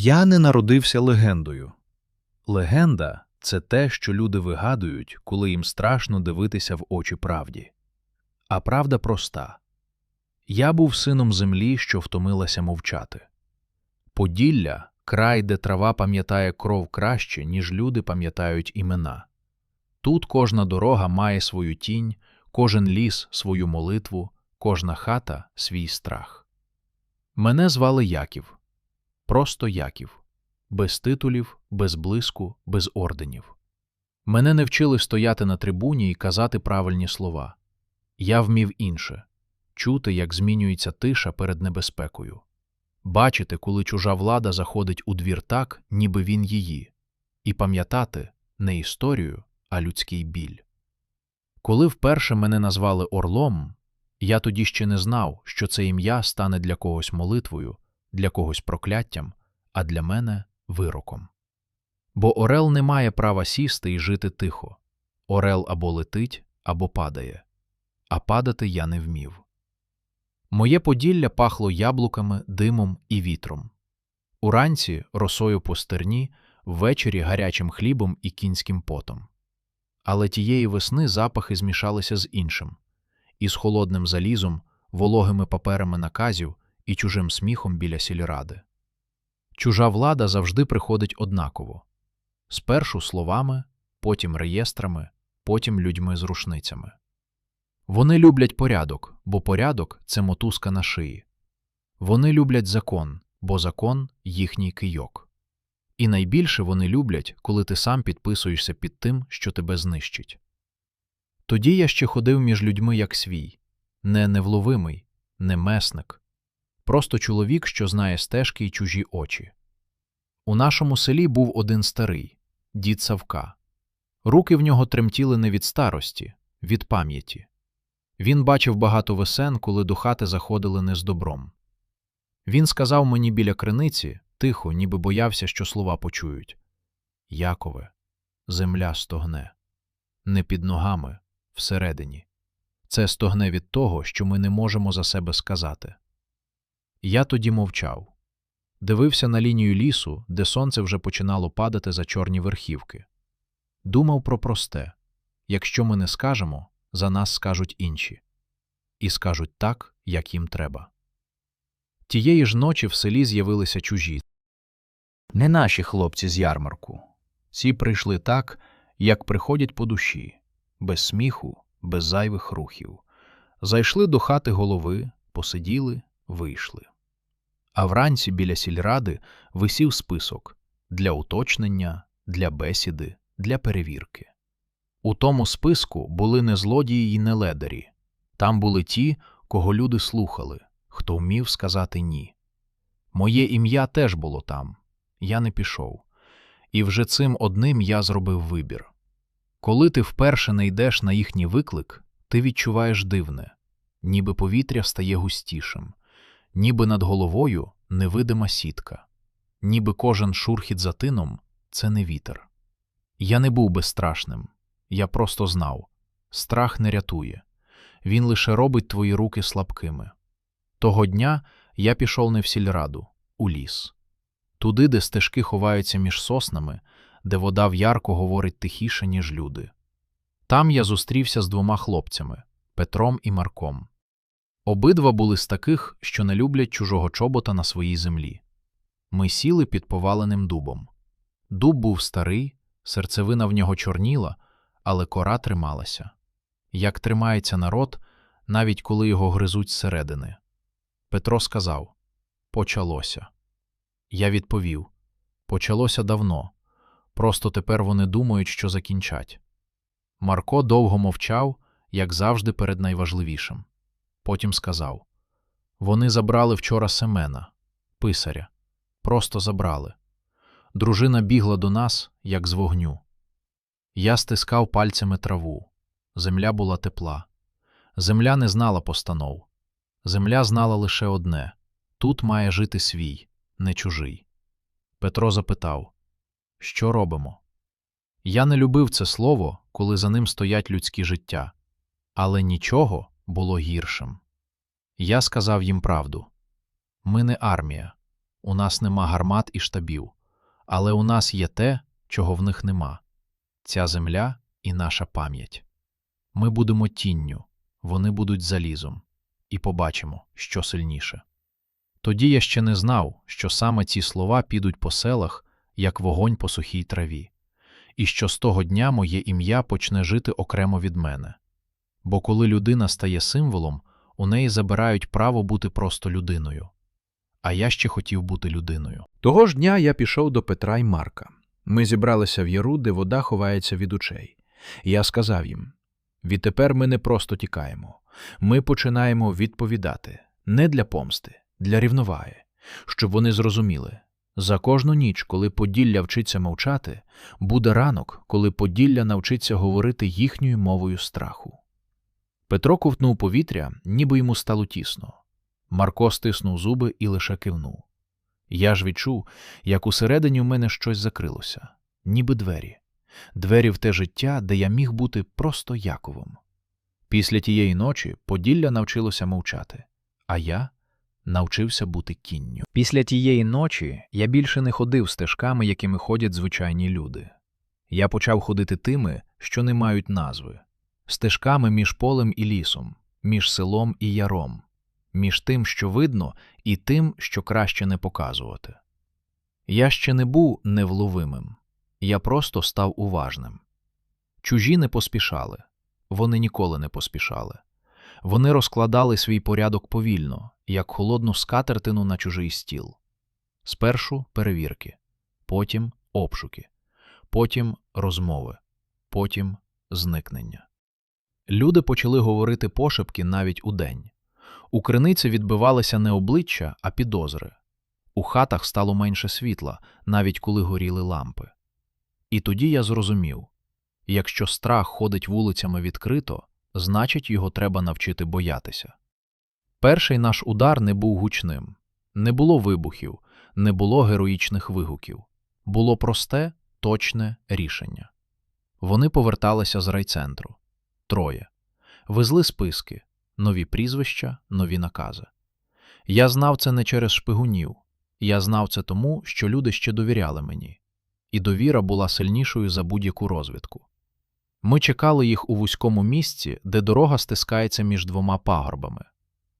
Я не народився легендою. Легенда це те, що люди вигадують, коли їм страшно дивитися в очі правді. А правда проста. Я був сином землі, що втомилася мовчати. Поділля край, де трава пам'ятає кров краще, ніж люди пам'ятають імена. Тут кожна дорога має свою тінь, кожен ліс свою молитву, кожна хата свій страх. Мене звали Яків. Просто Яків. Без титулів, без блиску, без орденів. Мене не вчили стояти на трибуні і казати правильні слова. Я вмів інше чути, як змінюється тиша перед небезпекою, бачити, коли чужа влада заходить у двір так, ніби він її, і пам'ятати не історію, а людський біль. Коли вперше мене назвали Орлом, я тоді ще не знав, що це ім'я стане для когось молитвою, для когось прокляттям, а для мене вироком. Бо Орел не має права сісти і жити тихо. Орел або летить, або падає. А падати я не вмів. Моє поділля пахло яблуками, димом і вітром. Уранці росою по стерні, ввечері гарячим хлібом і кінським потом. Але тієї весни запахи змішалися з іншим із холодним залізом, вологими паперами наказів і чужим сміхом біля сільради. Чужа влада завжди приходить однаково спершу словами, потім реєстрами, потім людьми з рушницями. Вони люблять порядок, бо порядок це мотузка на шиї. Вони люблять закон, бо закон їхній кийок. І найбільше вони люблять, коли ти сам підписуєшся під тим, що тебе знищить. Тоді я ще ходив між людьми як свій, не невловимий, не месник, просто чоловік, що знає стежки й чужі очі. У нашому селі був один старий, дід Савка. Руки в нього тремтіли не від старості, від пам'яті. Він бачив багато весен, коли до хати заходили не з добром. Він сказав мені біля криниці, тихо, ніби боявся, що слова почують Якове, земля стогне, не під ногами, всередині. Це стогне від того, що ми не можемо за себе сказати. Я тоді мовчав, дивився на лінію лісу, де сонце вже починало падати за чорні верхівки. Думав про просте якщо ми не скажемо, за нас скажуть інші, і скажуть так, як їм треба. Тієї ж ночі в селі з'явилися чужі. Не наші хлопці з ярмарку. Ці прийшли так, як приходять по душі, без сміху, без зайвих рухів. Зайшли до хати голови, посиділи, вийшли. А вранці біля сільради висів список для уточнення, для бесіди, для перевірки. У тому списку були не злодії й не ледарі. Там були ті, кого люди слухали, хто вмів сказати ні. Моє ім'я теж було там. Я не пішов. І вже цим одним я зробив вибір. Коли ти вперше не йдеш на їхній виклик, ти відчуваєш дивне, ніби повітря стає густішим, ніби над головою невидима сітка, ніби кожен шурхіт за тином це не вітер. Я не був безстрашним, я просто знав страх не рятує, він лише робить твої руки слабкими. Того дня я пішов не в сільраду, у ліс, туди, де стежки ховаються між соснами, де вода в'ярко говорить тихіше, ніж люди. Там я зустрівся з двома хлопцями Петром і Марком. Обидва були з таких, що не люблять чужого чобота на своїй землі. Ми сіли під поваленим дубом. Дуб був старий, серцевина в нього чорніла, але кора трималася. Як тримається народ, навіть коли його гризуть зсередини. Петро сказав Почалося. Я відповів Почалося давно. Просто тепер вони думають, що закінчать. Марко довго мовчав, як завжди, перед найважливішим. Потім сказав Вони забрали вчора Семена, писаря. Просто забрали. Дружина бігла до нас, як з вогню. Я стискав пальцями траву. Земля була тепла. Земля не знала постанов. Земля знала лише одне тут має жити свій, не чужий. Петро запитав Що робимо? Я не любив це слово, коли за ним стоять людські життя, але нічого було гіршим. Я сказав їм правду ми не армія, у нас нема гармат і штабів, але у нас є те, чого в них нема ця земля і наша пам'ять. Ми будемо тінню, вони будуть залізом, і побачимо, що сильніше. Тоді я ще не знав, що саме ці слова підуть по селах, як вогонь по сухій траві, і що з того дня моє ім'я почне жити окремо від мене. Бо коли людина стає символом, у неї забирають право бути просто людиною. А я ще хотів бути людиною. Того ж дня я пішов до Петра й Марка. Ми зібралися в яру, де вода ховається від очей. Я сказав їм: відтепер ми не просто тікаємо, ми починаємо відповідати не для помсти, для рівноваги, щоб вони зрозуміли. За кожну ніч, коли Поділля вчиться мовчати, буде ранок, коли Поділля навчиться говорити їхньою мовою страху. Петро ковтнув повітря, ніби йому стало тісно. Марко стиснув зуби і лише кивнув. Я ж відчув, як усередині в мене щось закрилося, ніби двері, двері в те життя, де я міг бути просто Яковом. Після тієї ночі Поділля навчилося мовчати, а я навчився бути кінню. Після тієї ночі я більше не ходив стежками, якими ходять звичайні люди. Я почав ходити тими, що не мають назви, стежками між полем і лісом, між селом і яром, між тим, що видно, і тим, що краще не показувати. Я ще не був невловимим, я просто став уважним. Чужі не поспішали, вони ніколи не поспішали. Вони розкладали свій порядок повільно, як холодну скатертину на чужий стіл. Спершу перевірки, потім обшуки, потім розмови, потім зникнення. Люди почали говорити пошепки навіть удень. У криниці відбивалися не обличчя, а підозри. У хатах стало менше світла, навіть коли горіли лампи. І тоді я зрозумів якщо страх ходить вулицями відкрито, значить його треба навчити боятися. Перший наш удар не був гучним, не було вибухів, не було героїчних вигуків, було просте, точне рішення. Вони поверталися з райцентру троє, везли списки, нові прізвища, нові накази. Я знав це не через шпигунів, я знав це тому, що люди ще довіряли мені, і довіра була сильнішою за будь-яку розвідку. Ми чекали їх у вузькому місці, де дорога стискається між двома пагорбами.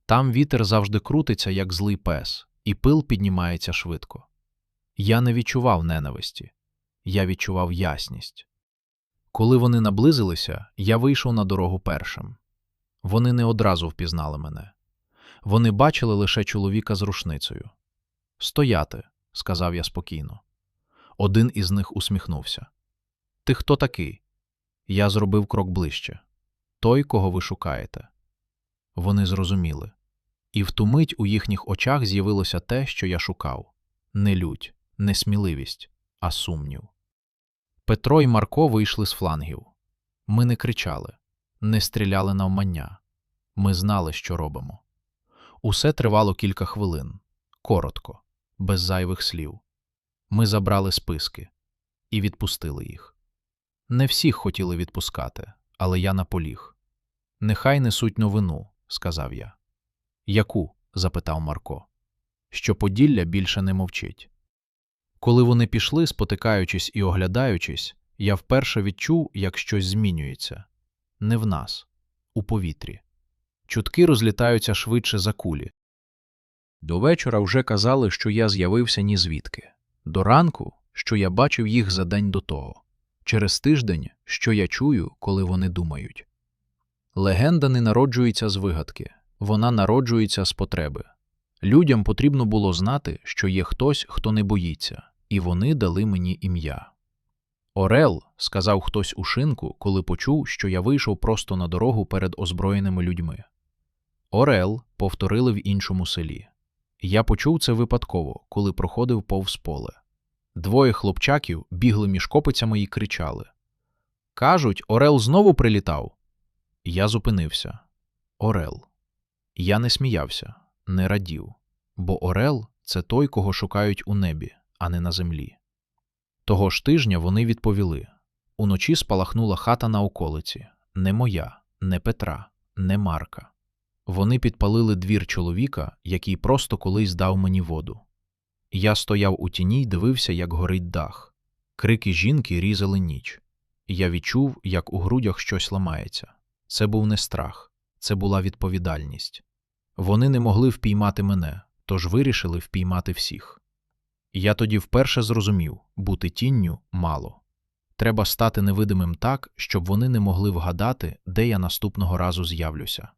Там вітер завжди крутиться, як злий пес, і пил піднімається швидко. Я не відчував ненависті, я відчував ясність. Коли вони наблизилися, я вийшов на дорогу першим. Вони не одразу впізнали мене. Вони бачили лише чоловіка з рушницею. Стояти, сказав я спокійно. Один із них усміхнувся. Ти хто такий? Я зробив крок ближче. Той, кого ви шукаєте. Вони зрозуміли. І в ту мить у їхніх очах з'явилося те, що я шукав не лють, не сміливість, а сумнів. Петро і Марко вийшли з флангів. Ми не кричали, не стріляли навмання. Ми знали, що робимо. Усе тривало кілька хвилин, коротко, без зайвих слів. Ми забрали списки і відпустили їх. Не всіх хотіли відпускати, але я наполіг. Нехай несуть новину, сказав я. Яку? запитав Марко. Що Поділля більше не мовчить. Коли вони пішли, спотикаючись і оглядаючись, я вперше відчув, як щось змінюється не в нас, у повітрі. Чутки розлітаються швидше за кулі. До вечора вже казали, що я з'явився ні звідки. До ранку, що я бачив їх за день до того, через тиждень, що я чую, коли вони думають. Легенда не народжується з вигадки, вона народжується з потреби. Людям потрібно було знати, що є хтось, хто не боїться, і вони дали мені ім'я. Орел, сказав хтось у шинку, коли почув, що я вийшов просто на дорогу перед озброєними людьми. Орел повторили в іншому селі. Я почув це випадково, коли проходив повз поле. Двоє хлопчаків бігли між копицями і кричали Кажуть, Орел знову прилітав. Я зупинився. Орел. Я не сміявся, не радів, бо Орел це той, кого шукають у небі, а не на землі. Того ж тижня вони відповіли уночі спалахнула хата на околиці не моя, не Петра, не Марка. Вони підпалили двір чоловіка, який просто колись дав мені воду. Я стояв у тіні й дивився, як горить дах. Крики жінки різали ніч. Я відчув, як у грудях щось ламається. Це був не страх, це була відповідальність. Вони не могли впіймати мене, тож вирішили впіймати всіх. Я тоді вперше зрозумів бути тінню мало. Треба стати невидимим так, щоб вони не могли вгадати, де я наступного разу з'явлюся.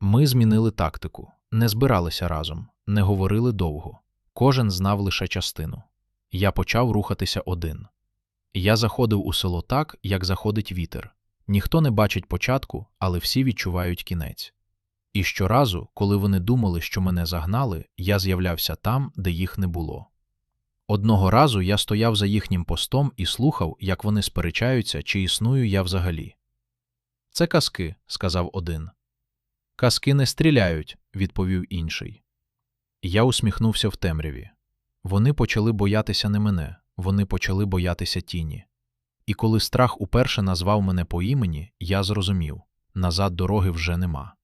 Ми змінили тактику, не збиралися разом, не говорили довго. Кожен знав лише частину. Я почав рухатися один. Я заходив у село так, як заходить вітер. Ніхто не бачить початку, але всі відчувають кінець. І щоразу, коли вони думали, що мене загнали, я з'являвся там, де їх не було. Одного разу я стояв за їхнім постом і слухав, як вони сперечаються, чи існую я взагалі. Це казки, сказав один. Казки не стріляють, відповів інший. Я усміхнувся в темряві. Вони почали боятися не мене, вони почали боятися тіні. І коли страх уперше назвав мене по імені, я зрозумів назад дороги вже нема.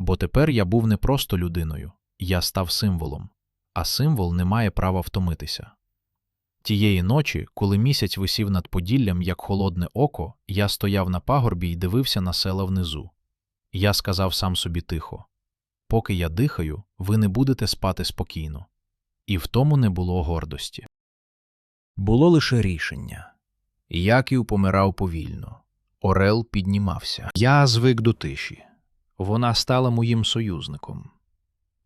Бо тепер я був не просто людиною, я став символом, а символ не має права втомитися. Тієї ночі, коли місяць висів над Поділлям, як холодне око, я стояв на пагорбі й дивився на села внизу. Я сказав сам собі тихо поки я дихаю, ви не будете спати спокійно. І в тому не було гордості. Було лише рішення. Яків помирав повільно. Орел піднімався. Я звик до тиші. Вона стала моїм союзником.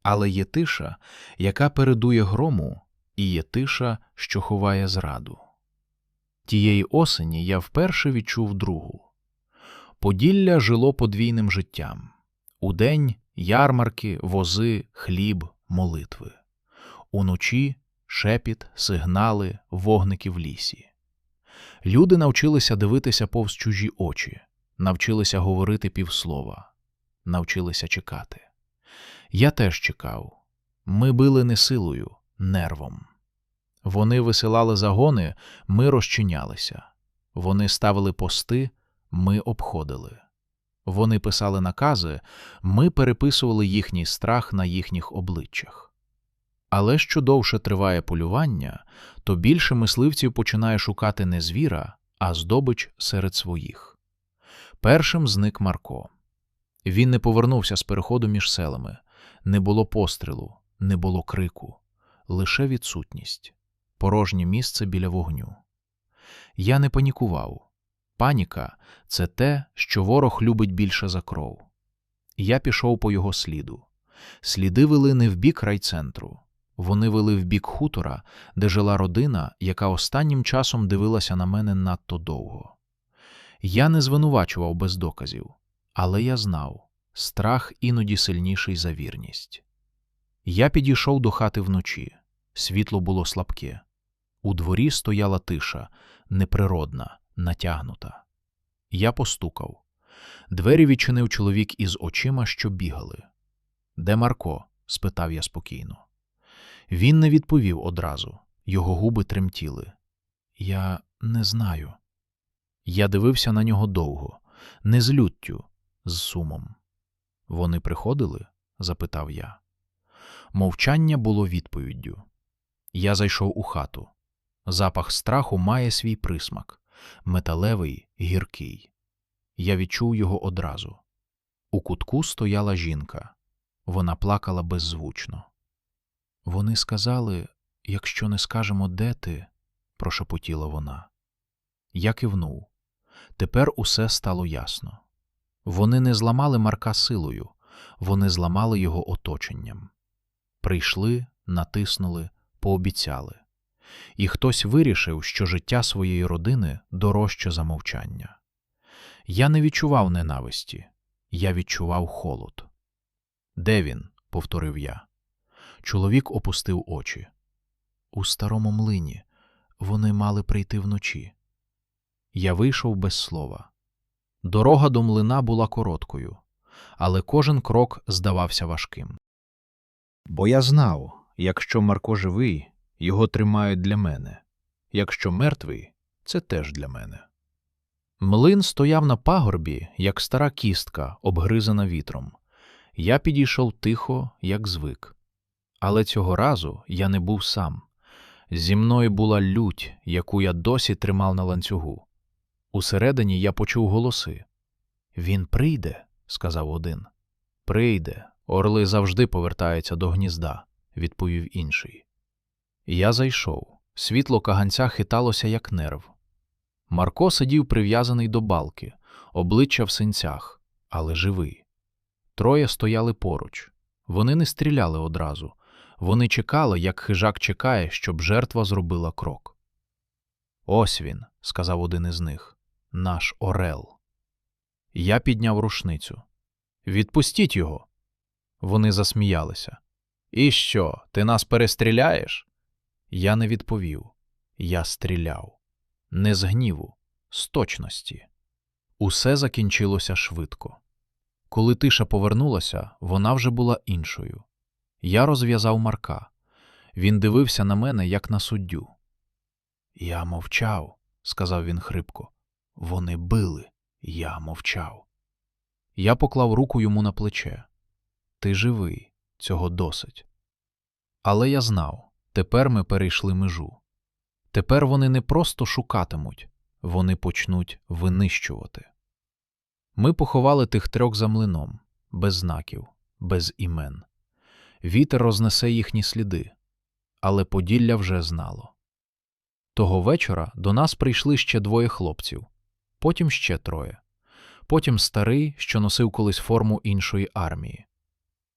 Але є тиша, яка передує грому, і є тиша, що ховає зраду. Тієї осені я вперше відчув другу. Поділля жило подвійним життям. Удень ярмарки, вози, хліб, молитви. Уночі шепіт, сигнали, вогники в лісі. Люди навчилися дивитися повз чужі очі, навчилися говорити півслова, навчилися чекати. Я теж чекав. Ми били не силою, нервом. Вони висилали загони, ми розчинялися. Вони ставили пости, ми обходили. Вони писали накази, ми переписували їхній страх на їхніх обличчях. Але що довше триває полювання, то більше мисливців починає шукати не звіра, а здобич серед своїх. Першим зник Марко. Він не повернувся з переходу між селами, не було пострілу, не було крику, лише відсутність, порожнє місце біля вогню. Я не панікував. Паніка це те, що ворог любить більше за кров. Я пішов по його сліду. Сліди вели не в бік райцентру, вони вели в бік хутора, де жила родина, яка останнім часом дивилася на мене надто довго. Я не звинувачував без доказів, але я знав страх іноді сильніший за вірність. Я підійшов до хати вночі. Світло було слабке. У дворі стояла тиша, неприродна, натягнута. Я постукав. Двері відчинив чоловік із очима, що бігали. Де Марко? спитав я спокійно. Він не відповів одразу, його губи тремтіли. Я не знаю. Я дивився на нього довго, не з люттю, з сумом. Вони приходили? запитав я. Мовчання було відповіддю. Я зайшов у хату. Запах страху має свій присмак металевий, гіркий. Я відчув його одразу. У кутку стояла жінка. Вона плакала беззвучно. Вони сказали, якщо не скажемо, де ти, прошепотіла вона. Я кивнув. Тепер усе стало ясно. Вони не зламали Марка силою, вони зламали його оточенням. Прийшли, натиснули, пообіцяли. І хтось вирішив, що життя своєї родини дорожче за мовчання. Я не відчував ненависті, я відчував холод. Де він? повторив я. Чоловік опустив очі. У старому млині вони мали прийти вночі. Я вийшов без слова. Дорога до млина була короткою, але кожен крок здавався важким. Бо я знав, якщо Марко живий, його тримають для мене, якщо мертвий, це теж для мене. Млин стояв на пагорбі, як стара кістка, обгризана вітром. Я підійшов тихо, як звик. Але цього разу я не був сам. Зі мною була лють, яку я досі тримав на ланцюгу. Усередині я почув голоси. Він прийде, сказав один. Прийде. Орли завжди повертаються до гнізда, відповів інший. Я зайшов. Світло каганця хиталося, як нерв. Марко сидів прив'язаний до балки, обличчя в синцях, але живий. Троє стояли поруч. Вони не стріляли одразу. Вони чекали, як хижак чекає, щоб жертва зробила крок. Ось він, сказав один із них, наш Орел. Я підняв рушницю. Відпустіть його. Вони засміялися. І що, ти нас перестріляєш? Я не відповів. Я стріляв. Не з гніву, з точності. Усе закінчилося швидко. Коли тиша повернулася, вона вже була іншою. Я розв'язав Марка. Він дивився на мене, як на суддю. Я мовчав, сказав він хрипко. Вони били, я мовчав. Я поклав руку йому на плече. Ти живий, цього досить. Але я знав, тепер ми перейшли межу. Тепер вони не просто шукатимуть, вони почнуть винищувати. Ми поховали тих трьох за млином, без знаків, без імен. Вітер рознесе їхні сліди, але Поділля вже знало. Того вечора до нас прийшли ще двоє хлопців, потім ще троє, потім старий, що носив колись форму іншої армії.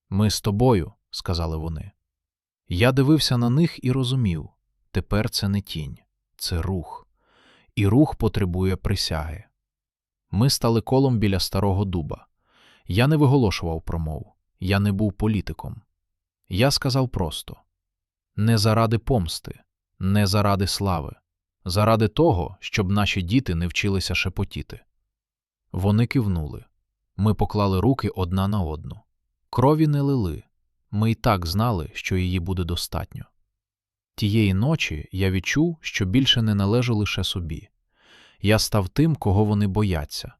Ми з тобою, сказали вони. Я дивився на них і розумів тепер це не тінь, це рух, і рух потребує присяги. Ми стали колом біля старого дуба. Я не виголошував промов, я не був політиком. Я сказав просто не заради помсти, не заради слави, заради того, щоб наші діти не вчилися шепотіти. Вони кивнули. Ми поклали руки одна на одну. Крові не лили. Ми й так знали, що її буде достатньо. Тієї ночі я відчув, що більше не належу лише собі. Я став тим, кого вони бояться,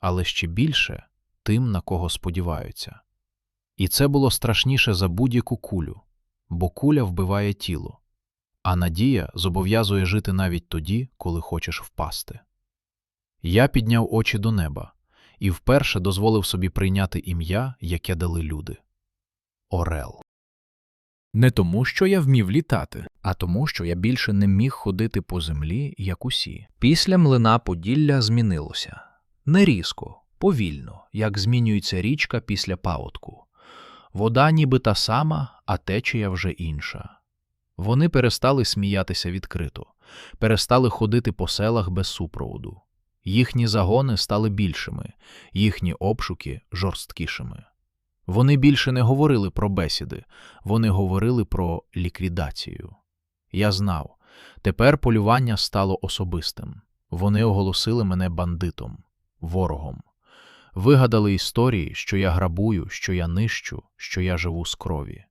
але ще більше тим, на кого сподіваються. І це було страшніше за будь-яку кулю, бо куля вбиває тіло, а надія зобов'язує жити навіть тоді, коли хочеш впасти. Я підняв очі до неба і вперше дозволив собі прийняти ім'я, яке дали люди Орел. Не тому, що я вмів літати, а тому, що я більше не міг ходити по землі, як усі. Після млина Поділля змінилося не різко, повільно, як змінюється річка після паводку. Вода ніби та сама, а течія вже інша. Вони перестали сміятися відкрито, перестали ходити по селах без супроводу. Їхні загони стали більшими, їхні обшуки жорсткішими. Вони більше не говорили про бесіди, вони говорили про ліквідацію. Я знав, тепер полювання стало особистим. Вони оголосили мене бандитом, ворогом. Вигадали історії, що я грабую, що я нищу, що я живу з крові.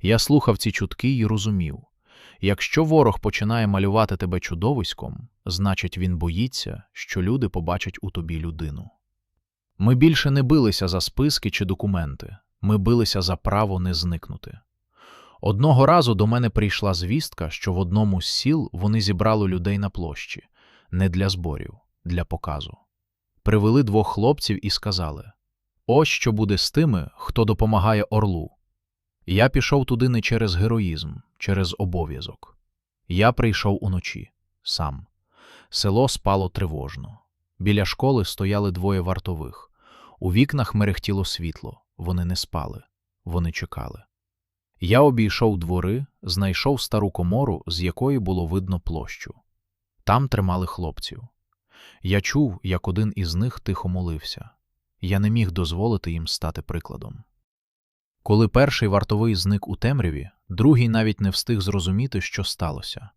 Я слухав ці чутки і розумів якщо ворог починає малювати тебе чудовиськом, значить він боїться, що люди побачать у тобі людину. Ми більше не билися за списки чи документи, ми билися за право не зникнути. Одного разу до мене прийшла звістка, що в одному з сіл вони зібрали людей на площі не для зборів, для показу. Привели двох хлопців і сказали ось що буде з тими, хто допомагає орлу. Я пішов туди не через героїзм, через обов'язок. Я прийшов уночі, сам. Село спало тривожно. Біля школи стояли двоє вартових. У вікнах мерехтіло світло, вони не спали, вони чекали. Я обійшов двори, знайшов стару комору, з якої було видно площу. Там тримали хлопців. Я чув, як один із них тихо молився. Я не міг дозволити їм стати прикладом. Коли перший вартовий зник у темряві, другий навіть не встиг зрозуміти, що сталося.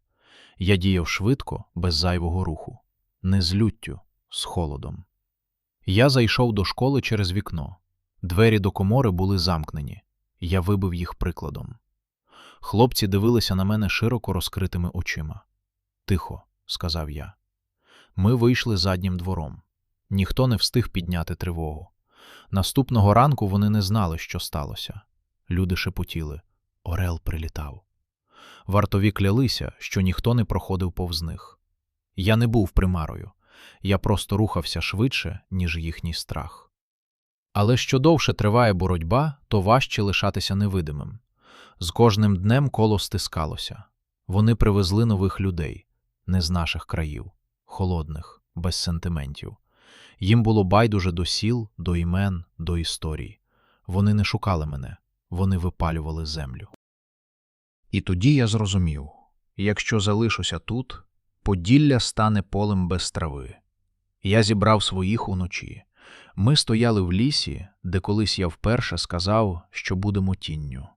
Я діяв швидко, без зайвого руху, не з люттю, з холодом. Я зайшов до школи через вікно. Двері до комори були замкнені. Я вибив їх прикладом. Хлопці дивилися на мене широко розкритими очима. Тихо, сказав я. Ми вийшли заднім двором. Ніхто не встиг підняти тривогу. Наступного ранку вони не знали, що сталося. Люди шепотіли Орел прилітав. Вартові клялися, що ніхто не проходив повз них. Я не був примарою, я просто рухався швидше, ніж їхній страх. Але що довше триває боротьба, то важче лишатися невидимим. З кожним днем коло стискалося. Вони привезли нових людей, не з наших країв, холодних, без сентиментів. Їм було байдуже до сіл, до імен, до історій. Вони не шукали мене, вони випалювали землю. І тоді я зрозумів якщо залишуся тут, Поділля стане полем без трави. Я зібрав своїх уночі. Ми стояли в лісі, де колись я вперше сказав, що будемо тінню.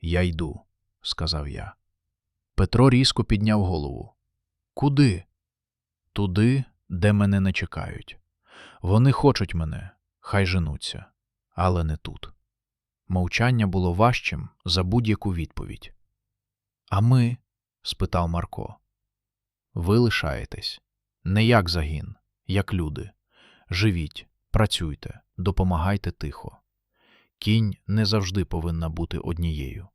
Я йду, сказав я. Петро різко підняв голову. Куди? Туди, де мене не чекають. Вони хочуть мене, хай женуться, але не тут. Мовчання було важчим за будь-яку відповідь. А ми? спитав Марко. Ви лишаєтесь не як загін, як люди. Живіть, працюйте, допомагайте тихо. Кінь не завжди повинна бути однією.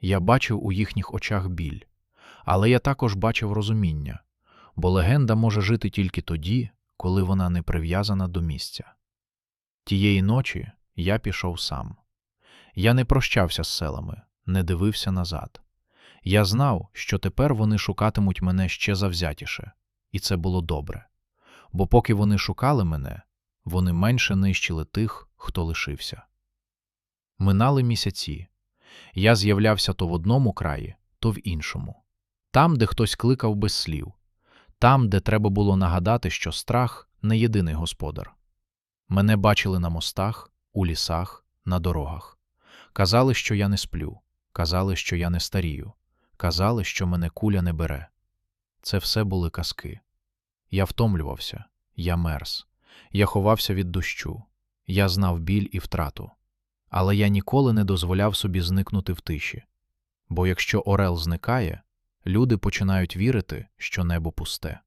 Я бачив у їхніх очах біль, але я також бачив розуміння, бо легенда може жити тільки тоді, коли вона не прив'язана до місця. Тієї ночі я пішов сам. Я не прощався з селами, не дивився назад. Я знав, що тепер вони шукатимуть мене ще завзятіше, і це було добре. Бо поки вони шукали мене, вони менше нищили тих, хто лишився. Минали місяці. Я з'являвся то в одному краї, то в іншому. Там, де хтось кликав без слів, там, де треба було нагадати, що страх не єдиний господар. Мене бачили на мостах, у лісах, на дорогах. Казали, що я не сплю, казали, що я не старію. Казали, що мене куля не бере. Це все були казки. Я втомлювався, я мерз, я ховався від дощу, я знав біль і втрату. Але я ніколи не дозволяв собі зникнути в тиші. Бо якщо Орел зникає, люди починають вірити, що небо пусте.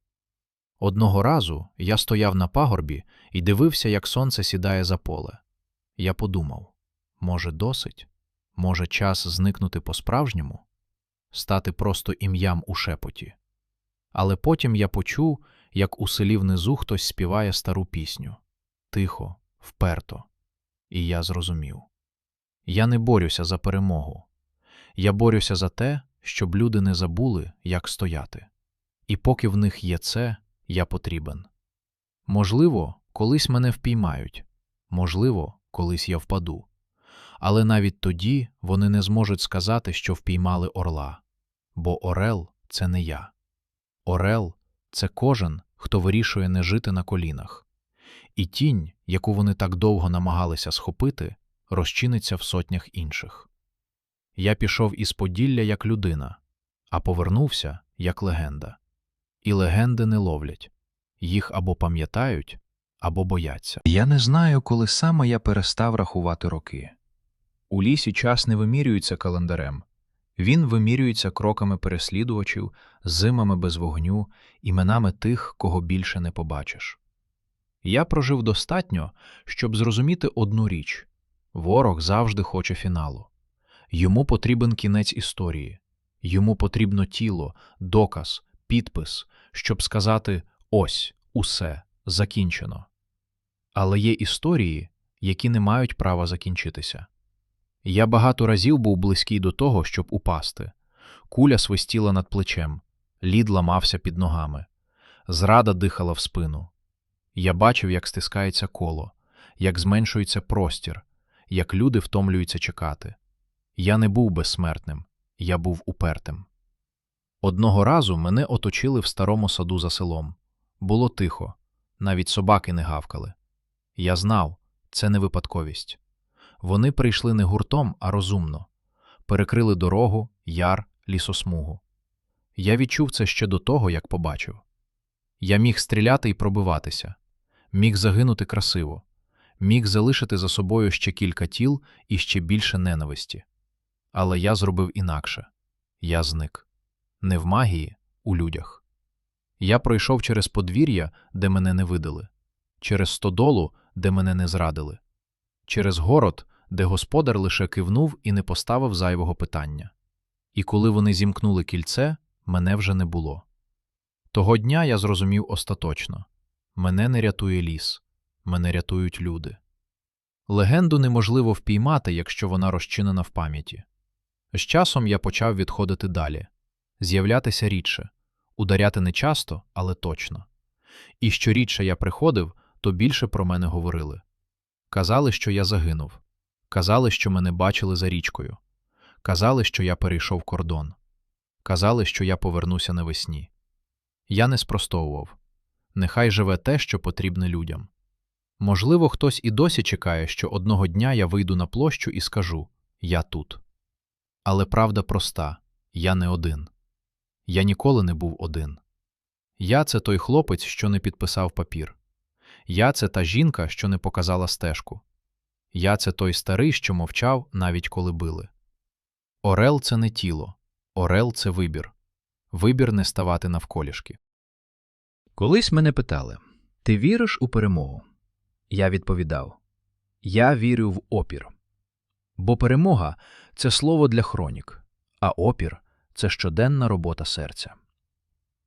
Одного разу я стояв на пагорбі і дивився, як сонце сідає за поле. Я подумав може, досить? Може, час зникнути по-справжньому? стати просто ім'ям у шепоті. Але потім я почув, як у селі внизу хтось співає стару пісню тихо, вперто, і я зрозумів. Я не борюся за перемогу, я борюся за те, щоб люди не забули, як стояти. І поки в них є це, я потрібен. Можливо, колись мене впіймають, можливо, колись я впаду. Але навіть тоді вони не зможуть сказати, що впіймали орла, бо Орел це не я. Орел це кожен, хто вирішує не жити на колінах. І тінь, яку вони так довго намагалися схопити, розчиниться в сотнях інших. Я пішов із Поділля як людина, а повернувся як легенда. І легенди не ловлять їх або пам'ятають, або бояться. Я не знаю, коли саме я перестав рахувати роки. У лісі час не вимірюється календарем, він вимірюється кроками переслідувачів, зимами без вогню, іменами тих, кого більше не побачиш. Я прожив достатньо, щоб зрозуміти одну річ ворог завжди хоче фіналу. Йому потрібен кінець історії, йому потрібно тіло, доказ, підпис, щоб сказати ось, усе, закінчено. Але є історії, які не мають права закінчитися. Я багато разів був близький до того, щоб упасти. Куля свистіла над плечем, лід ламався під ногами, зрада дихала в спину. Я бачив, як стискається коло, як зменшується простір, як люди втомлюються чекати. Я не був безсмертним, я був упертим. Одного разу мене оточили в старому саду за селом. Було тихо, навіть собаки не гавкали. Я знав, це не випадковість. Вони прийшли не гуртом, а розумно, перекрили дорогу, яр, лісосмугу. Я відчув це ще до того, як побачив. Я міг стріляти і пробиватися, міг загинути красиво, міг залишити за собою ще кілька тіл і ще більше ненависті. Але я зробив інакше я зник не в магії, у людях. Я пройшов через подвір'я, де мене не видали, через стодолу, де мене не зрадили через город, де господар лише кивнув і не поставив зайвого питання. І коли вони зімкнули кільце, мене вже не було. Того дня я зрозумів остаточно мене не рятує ліс, мене рятують люди. Легенду неможливо впіймати, якщо вона розчинена в пам'яті. З часом я почав відходити далі, з'являтися рідше, ударяти не часто, але точно. І що рідше я приходив, то більше про мене говорили. Казали, що я загинув, казали, що мене бачили за річкою, казали, що я перейшов кордон, казали, що я повернуся навесні. Я не спростовував. Нехай живе те, що потрібне людям. Можливо, хтось і досі чекає, що одного дня я вийду на площу і скажу Я тут. Але правда проста я не один. Я ніколи не був один. Я це той хлопець, що не підписав папір. Я це та жінка, що не показала стежку. Я це той старий, що мовчав, навіть коли били. Орел це не тіло, орел це вибір. Вибір не ставати навколішки. Колись мене питали: Ти віриш у перемогу? Я відповідав: Я вірю в опір. Бо перемога це слово для хронік, а опір це щоденна робота серця.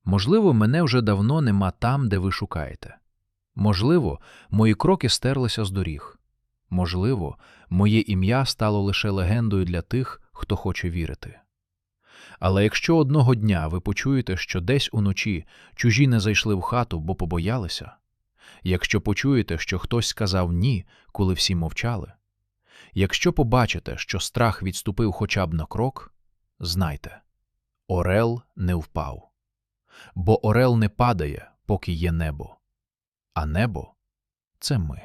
Можливо, мене вже давно нема там, де ви шукаєте. Можливо, мої кроки стерлися з доріг. Можливо, моє ім'я стало лише легендою для тих, хто хоче вірити. Але якщо одного дня ви почуєте, що десь уночі чужі не зайшли в хату, бо побоялися, якщо почуєте, що хтось сказав ні, коли всі мовчали, якщо побачите, що страх відступив хоча б на крок, знайте Орел не впав. Бо Орел не падає, поки є небо, а небо це ми.